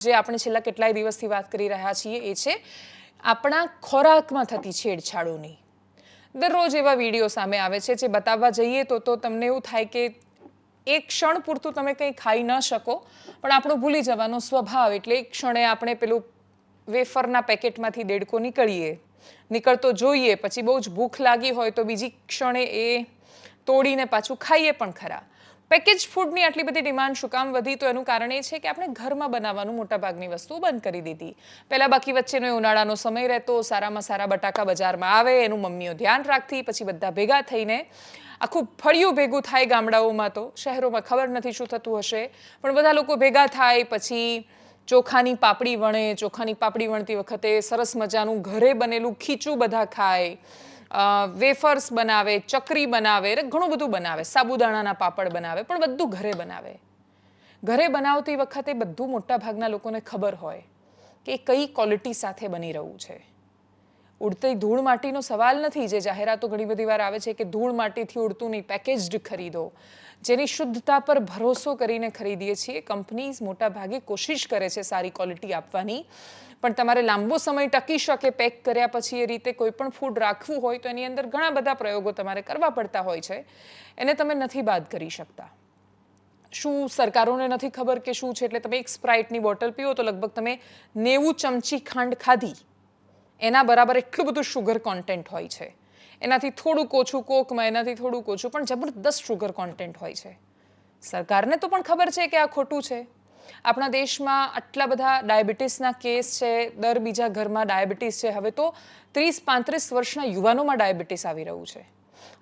જે આપણે છેલ્લા કેટલાય દિવસથી વાત કરી રહ્યા છીએ એ છે આપણા ખોરાકમાં થતી છેડછાડોની. દરરોજ એવા વીડિયો સામે આવે છે જે બતાવવા જઈએ તો તો તમને એવું થાય કે એક ક્ષણ પૂરતું તમે કંઈ ખાઈ ન શકો, પણ આપણો ભૂલી જવાનો સ્વભાવ એટલે એક ક્ષણે આપણે પેલું વેફરના પેકેટમાંથી દેડકો નીકળીએ, નીકળતો જોઈએ, પછી બહુ જ ભૂખ લાગી હોય તો બીજી ક્ષણે એ તોડીને પાછું ખાઈએ પણ ખરા. પેકેજ ફૂડની આટલી બધી ડિમાન્ડ શું કામ વધી તો એનું કારણ એ છે કે આપણે ઘરમાં બનાવવાનું મોટાભાગની વસ્તુ બંધ કરી દીધી. પહેલાં બાકી વચ્ચેનો એ ઉનાળાનો સમય રહેતો, સારામાં સારા બટાકા બજારમાં આવે, એનું મમ્મીઓ ધ્યાન રાખતી, પછી બધા ભેગા થઈને આખું ફળિયું ભેગું થાય ગામડાઓમાં તો. શહેરોમાં ખબર નથી શું થતું હશે, પણ બધા લોકો ભેગા થાય, પછી ચોખાની પાપડી વણે, ચોખાની પાપડી વણતી વખતે સરસ મજાનું ઘરે બનેલું ખીચું બધા ખાય. વેફર્સ બનાવે, ચકરી બનાવે, એટલે ઘણું બધું બનાવે. સાબુદાણાના પાપડ બનાવે, પણ બધું ઘરે બનાવે. ઘરે બનાવતી વખતે બધું મોટા ભાગના લોકોને ખબર હોય કે કઈ ક્વોલિટી સાથે બની રહ્યું છે. ઉડતી ધૂળ માટીનો સવાલ નથી. જે જાહેરાતો ઘણી બધી વાર આવે છે કે ધૂળ માટીથી ઉડતું નહીં પેકેજ્ડ ખરીદો. જેની શુદ્ધતા પર ભરોસો કરીને ખરીદીએ છીએ. કંપનીઝ મોટા ભાગે કોશિશ કરે છે સારી ક્વોલિટી આપવાની. પણ તમારે લાંબો સમય ટકી શકે પેક કર્યા પછી એ રીતે કોઈ પણ ફૂડ રાખવું હોય તો એની અંદર ઘણા બધા પ્રયોગો તમારે કરવા પડતા હોય છે. એને તમે નથી બાદ કરી શકતા. શું સરકારોને નથી ખબર કે શું છે? એટલે તમે એક સ્પ્રાઇટની બોટલ પીવો તો લગભગ તમે નેવું ચમચી ખાંડ ખાધી. એના બરાબર એટલું બધું શુગર કોન્ટેન્ટ હોય છે. એનાથી થોડુંક ઓછું કોકમાં એનાથી થોડુંક ઓછું, પણ જબરદસ્ત શુગર કોન્ટેન્ટ હોય છે. સરકારને તો પણ ખબર છે કે આ ખોટું છે. આપણા દેશમાં આટલા બધા ડાયાબિટીસના કેસ છે, દર બીજા ઘરમાં ડાયાબિટીસ છે. હવે તો ત્રીસ, પાંત્રીસ વર્ષના યુવાનોમાં ડાયાબિટીસ આવી રહ્યું છે.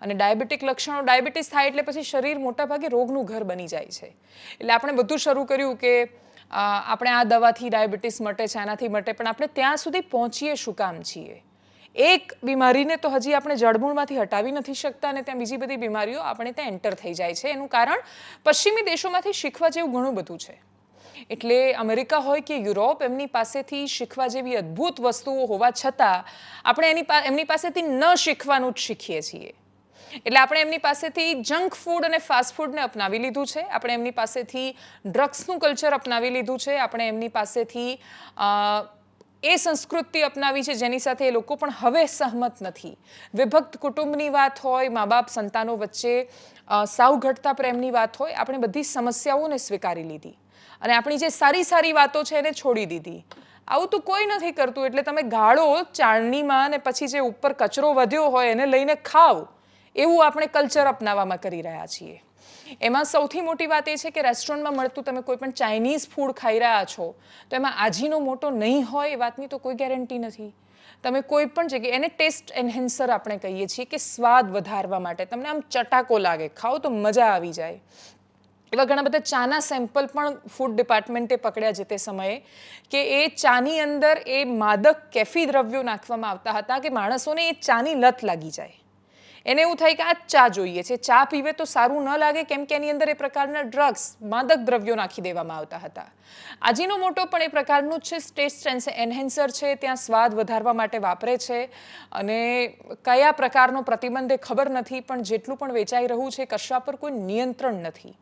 અને ડાયાબિટીક લક્ષણો ડાયાબિટીસ થાય એટલે પછી શરીર મોટાભાગે રોગનું ઘર બની જાય છે. એટલે આપણે બધું શરૂ કર્યું કે આપણે આ દવાથી ડાયાબિટીસ મટે છે, આનાથી મટે, પણ આપણે ત્યાં સુધી પહોંચીએ શું કામ છીએ? એક બીમારીને તો હજી આપણે જડમૂળમાંથી હટાવી નથી શકતા અને ત્યાં બીજી બધી બીમારીઓ આપણે ત્યાં એન્ટર થઈ જાય છે. એનું કારણ પશ્ચિમી દેશોમાંથી શીખવા જેવું ઘણું બધું છે. એટલે અમેરિકા હોય કે યુરોપ, એમની પાસેથી શીખવા જેવી અદ્ભુત વસ્તુઓ હોવા છતાં આપણે એની એમની પાસેથી ન શીખવાનું જ શીખીએ છીએ. એટલે આપણે એમની પાસેથી જંક ફૂડ અને ફાસ્ટ ફૂડને અપનાવી લીધું છે. આપણે એમની પાસેથી ડ્રગ્સનું કલ્ચર અપનાવી લીધું છે. આપણે એમની પાસેથી એ સંસ્કૃતિ અપનાવી છે જેની સાથે એ લોકો પણ હવે સહમત નથી. વિભક્ત કુટુંબની વાત હોય મા બાપ સંતાનો વચ્ચે સાવ ઘટતા પ્રેમની વાત હોય, આપણે બધી સમસ્યાઓને સ્વીકારી લીધી. અને આપણી જે સારી સારી વાતો છે એને છોડી દીધી. આવું તો કોઈ નથી કરતું. એટલે તમે ગાળો ચાળણીમાં અને પછી જે ઉપર કચરો વધ્યો હોય એને લઈને ખાવ એવું આપણે કલ્ચર અપનાવવામાં કરી રહ્યા છીએ. એમાં સૌથી મોટી વાત એ છે કે રેસ્ટોરન્ટમાં મળતું તમે કોઈ પણ ચાઇનીઝ ફૂડ ખાઈ રહ્યા છો, તો એમાં આજીનો મોટો નહીં હોય એ વાતની તો કોઈ ગેરંટી નથી. તમે કોઈ પણ જગ્યાએ, એને ટેસ્ટ એન્હેન્સર આપણે કહીએ છીએ કે સ્વાદ વધારવા માટે. તમને આમ ચટાકો લાગે, ખાઓ તો મજા આવી જાય. એવા ઘણા બધા ચાના સેમ્પલ પણ ફૂડ ડિપાર્ટમેન્ટે પકડ્યા જે તે સમયે કે એ ચાની અંદર એ માદક કેફી દ્રવ્યો નાખવામાં આવતા હતા કે માણસોને એ ચાની લત લાગી જાય. એને એવું થાય કે આ ચા જોઈએ છે. ચા પીવે તો સારું ન લાગે કેમ કે એની અંદર એ પ્રકારના ડ્રગ્સ માદક દ્રવ્યો નાખી દેવામાં આવતા હતા. આજીનો મોટો પણ એ પ્રકારનું જ છે ટેસ્ટ એન્હેન્સર છે, ત્યાં સ્વાદ વધારવા માટે વાપરે છે. અને કયા પ્રકારનો પ્રતિબંધ એ ખબર નથી, પણ જેટલું પણ વેચાઈ રહ્યું છે, કશા પર કોઈ નિયંત્રણ નથી.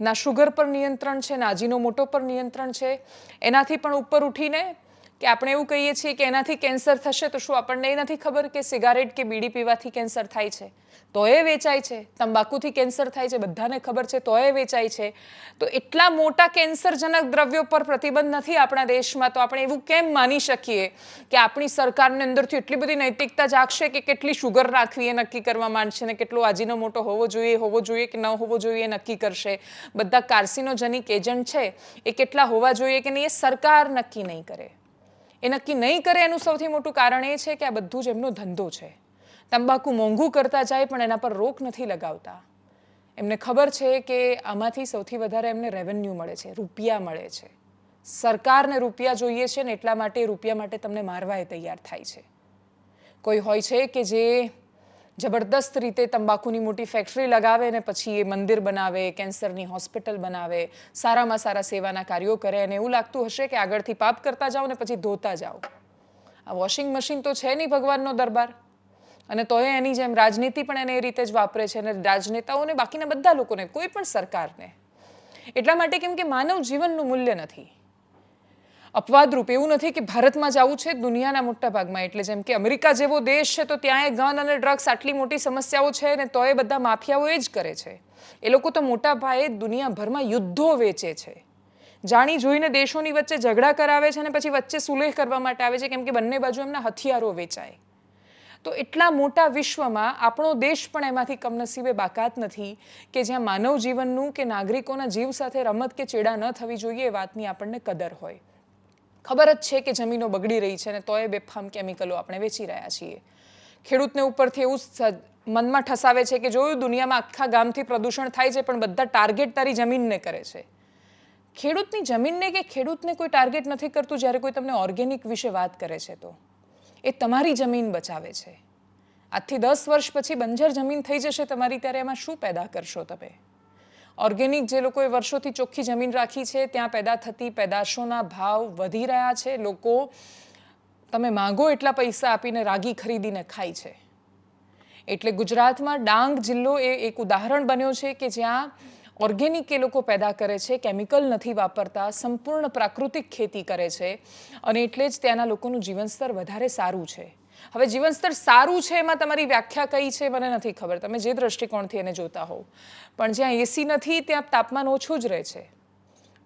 ના શુગર પર નિયંત્રણ છે, ના આજીનો મોટો પર નિયંત્રણ છે. એનાથી પણ ઉપર ઉઠીને કે આપણે એવું કહીએ છીએ કે એનાથી કેન્સર થશે તો શું આપણને એ નથી ખબર કે સિગારેટ કે બીડી પીવાથી કેન્સર થાય છે? તો એ વેચાય છે. તંબાકુથી કેન્સર થાય છે. બધાને ખબર છે. તો એ વેચાય છે. તો એટલા મોટા કેન્સરજનક દ્રવ્યો પર પ્રતિબંધ નથી આપણા દેશમાં. તો આપણે એવું કેમ માની શકીએ કે આપણી સરકારને અંદરથી એટલી બધી નૈતિકતા જાગશે કે કેટલી શુગર રાખવી એ નક્કી કરવા માંડશે ને કેટલો આજીનો મોટો હોવો જોઈએ હોવો જોઈએ કે ન હોવો જોઈએ નક્કી કરશે? બધા કાર્સિનોજેનિક એજન્ટ છે. એ કેટલા હોવા જોઈએ કે નહીં? એ સરકાર નક્કી નહીં કરે. એ નક્કી નહીં કરે એનું સૌથી મોટું કારણ એ છે કે આ બધું જ એમનો ધંધો છે. તંબાકુ મોંઘું કરતા જાય પણ એના પર રોક નથી લગાવતા. એમને ખબર છે કે આમાંથી સૌથી વધારે એમને રેવન્યુ મળે છે, રૂપિયા મળે છે. સરકારને રૂપિયા જોઈએ છે ને એટલા માટે રૂપિયા માટે તમને મારવા એ તૈયાર થાય છે. કોઈ હોય છે કે જે જબરદસ્ત રીતે તંબાકુની મોટી ફેક્ટરી લગાવે ને પછી એ મંદિર બનાવે, કેન્સરની હોસ્પિટલ બનાવે, સારામાં સારા સેવાના કાર્યો કરે અને એવું લાગતું હશે કે આગળથી પાપ કરતા જાઓ ને પછી ધોતા જાઓ. આ વોશિંગ મશીન તો છે નહીં ભગવાનનો દરબાર. અને તોય એની જેમ રાજનીતિ પણ એને એ રીતે જ વાપરે છે અને રાજનેતાઓને, બાકીના બધા લોકોને, કોઈ પણ સરકારને. એટલા માટે કેમ કે માનવ જીવનનું મૂલ્ય નથી. અપવાદરૂપ. એવું નથી કે ભારતમાં જવું છે, દુનિયાના મોટા ભાગમાં. એટલે જેમ કે અમેરિકા જેવો દેશ છે, તો ત્યાં એ ગન અને ડ્રગ્સ આટલી મોટી સમસ્યાઓ છે ને તો એ બધા માફિયાઓ એ જ કરે છે. એ લોકો તો મોટા પાયે દુનિયાભરમાં યુદ્ધો વેચે છે. જાણી જોઈને દેશોની વચ્ચે ઝઘડા કરાવે છે અને પછી વચ્ચે સુલેહ કરવા માટે આવે છે, કેમ કે બંને બાજુ એમના હથિયારો વેચાય. તો એટલા મોટા વિશ્વમાં આપણો દેશ પણ એમાંથી કમનસીબે બાકાત નથી કે જ્યાં માનવ જીવનનું કે નાગરિકોના જીવ સાથે રમત કે ચેડા ન થવી જોઈએ એ વાતની આપણને કદર હોય. ખબર જ છે કે જમીનો બગડી રહી છે અને તોય બેફામ કેમિકલો આપણે વેચી રહ્યા છીએ. ખેડૂતને ઉપરથી એવું મનમાં ઠસાવે છે કે જોયું દુનિયામાં આખા ગામથી પ્રદૂષણ થાય છે, પણ બધા ટાર્ગેટ તારી જમીનને કરે છે. ખેડૂતની જમીનને કે ખેડૂતને કોઈ ટાર્ગેટ નથી કરતું જ્યારે કોઈ તમને ઓર્ગેનિક વિશે વાત કરે છે તો? એ તમારી જમીન બચાવે છે. આજથી દસ વર્ષ પછી બંજર જમીન થઈ જશે તમારી ત્યારે એમાં શું પેદા કરશો તમે? ઓર્ગેનિક જે લોકોએ વર્ષોથી ચોખ્ખી જમીન રાખી છે, ત્યાં પેદા થતી પેદાશોના ભાવ વધી રહ્યા છે. લોકો તમે માંગો એટલા પૈસા આપીને રાગી ખરીદીને ખાય છે. એટલે ગુજરાતમાં ડાંગ જિલ્લો એ એક ઉદાહરણ બન્યો છે કે જ્યાં ઓર્ગેનિક એ લોકો પેદા કરે છે, કેમિકલ નથી વાપરતા, સંપૂર્ણ પ્રાકૃતિક ખેતી કરે છે અને એટલે જ ત્યાંના લોકોનું જીવનસ્તર વધારે સારું છે. હવે જીવન સ્તર સારું છે એમાં તમારી વ્યાખ્યા કઈ છે મને નથી ખબર. તમે જે દ્રષ્ટિકોણથી એને જોતા હોવ. પણ જ્યાં એસી નથી, ત્યાં તાપમાન ઓછું જ રહે છે.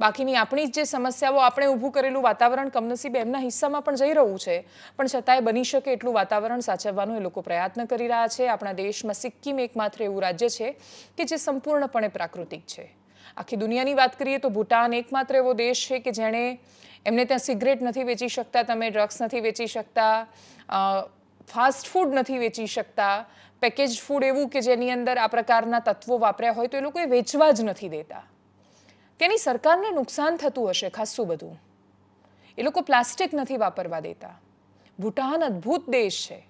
બાકીની આપણી જ સમસ્યાઓ, આપણે ઊભું કરેલું વાતાવરણ કમનસીબે એમના હિસ્સામાં પણ જઈ રહ્યું છે. પણ છતાંય બની શકે એટલું વાતાવરણ સાચવવાનો એ લોકો પ્રયત્ન કરી રહ્યા છે. આપણા દેશમાં સિક્કિમ એકમાત્ર એવું રાજ્ય છે કે જે સંપૂર્ણપણે પ્રાકૃતિક છે. આખી દુનિયાની વાત કરીએ તો ભૂટાન એકમાત્ર એવો દેશ છે કે જેણે એમને ત્યાં સિગરેટ નથી વેચી શકતા, તમે ડ્રગ્સ નથી વેચી શકતા ફાસ્ટ ફૂડ નથી વેચી શકતા પેકેજ ફૂડ એવું કે જેની અંદર આ પ્રકારના તત્વો વાપર્યા હોય તો એ લોકોએ વેચવા જ નથી દેતા. તેની સરકારને નુકસાન થતું હશે ખાસું બધું. એ લોકો પ્લાસ્ટિક નથી વાપરવા દેતા. ભૂટાન અદ્ભુત દેશ છે.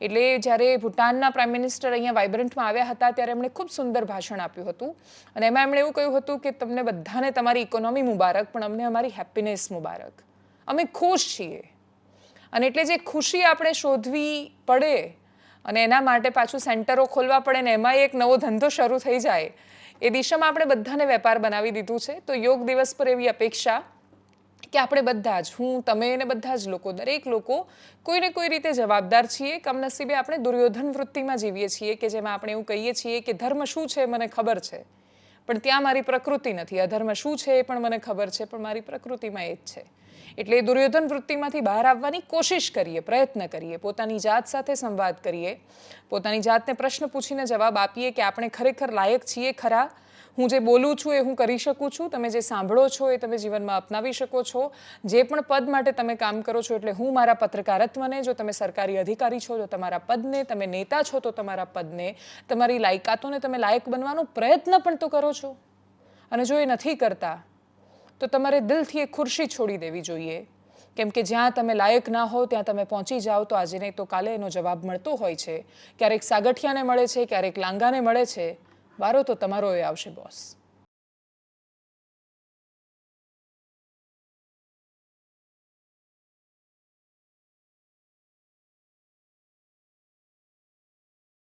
એટલે જ્યારે ભૂટાનના પ્રાઇમ મિનિસ્ટર અહીંયા વાઇબ્રન્ટમાં આવ્યા હતા, ત્યારે એમણે ખૂબ સુંદર ભાષણ આપ્યું હતું. અને એમાં એમણે એવું કહ્યું હતું કે તમને બધાને તમારી ઇકોનોમી મુબારક, પણ અમને અમારી હેપીનેસ મુબારક. અમે ખુશ છીએ. અને એટલે જે ખુશી આપણે શોધવી પડે અને એના માટે પાછું સેન્ટરો ખોલવા પડે ને એમાં એક નવો ધંધો શરૂ થઈ જાય, એ દિશામાં આપણે બધાને વેપાર બનાવી દીધું છે. તો યોગ દિવસ પર એવી અપેક્ષા કે આપણે બધા જ, હું, તમે ને બધા જ લોકો, દરેક લોકો કોઈને કોઈ રીતે જવાબદાર છીએ, કમનસીબે આપણે દુર્યોધન વૃત્તિમાં જીવીએ છીએ કે જેમાં આપણે એવું કહીએ છીએ કે ધર્મ શું છે મને ખબર છે. પણ ત્યાં મારી પ્રકૃતિ નથી. અધર્મ શું છે એ પણ મને ખબર છે, પણ મારી પ્રકૃતિમાં એ જ છે. એટલે દુર્યોધન વૃત્તિમાંથી બહાર આવવાની કોશિશ કરીએ, પ્રયત્ન કરીએ, પોતાની જાત સાથે સંવાદ કરીએ, પોતાની જાતને પ્રશ્ન પૂછીને જવાબ આપીએ કે આપણે ખરેખર લાયક છીએ ખરા? હું જે બોલું છું એ હું કરી શકું છું. તમે જે સાંભળો છો એ તમે જીવનમાં અપનાવી શકો છો. જે પણ પદ માટે તમે કામ કરો છો એટલે હું મારા પત્રકારત્વને, જો તમે સરકારી અધિકારી છો, જો તમારા પદને, તમે નેતા છો, તો તમારા પદને, તમારી લાયકાતોને તમે લાયક બનવાનો પ્રયત્ન પણ તો કરો છો. અને જો એ નથી કરતા, તો તમારે દિલથી એ ખુરશી છોડી દેવી જોઈએ. કેમ કે જ્યાં તમે લાયક ના હો, ત્યાં તમે પહોંચી જાઓ, તો આજે નહીં તો કાલે એનો જવાબ મળતો હોય છે. ક્યારેક સાગઠિયાને મળે છે, ક્યારેક લાંગાને મળે છે. વારો તો તમારો એ આવશે બોસ.